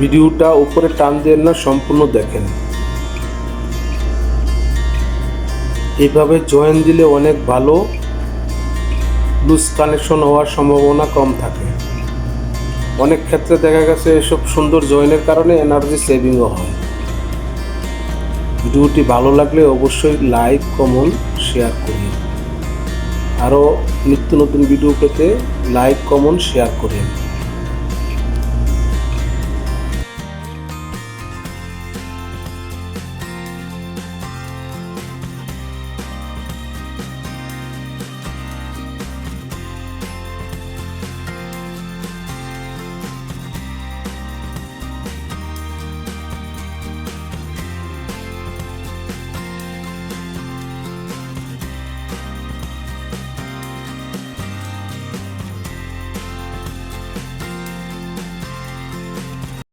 ভিডিওটা উপরে টান দিয়ে না, সম্পূর্ণ দেখেন। এভাবে জয়েন দিলে অনেক ভালো লুজ কানেকশন হওয়ার সম্ভাবনা কম থাকে। অনেক ক্ষেত্রে দেখা গেছে এসব সুন্দর জয়েনের কারণে এনার্জি সেভিংও হয়। ভিডিওটি ভালো লাগলে অবশ্যই লাইক, কমেন্ট, শেয়ার করি আরও নিত্য নতুন ভিডিও পেতে লাইক, কমেন্ট, শেয়ার করি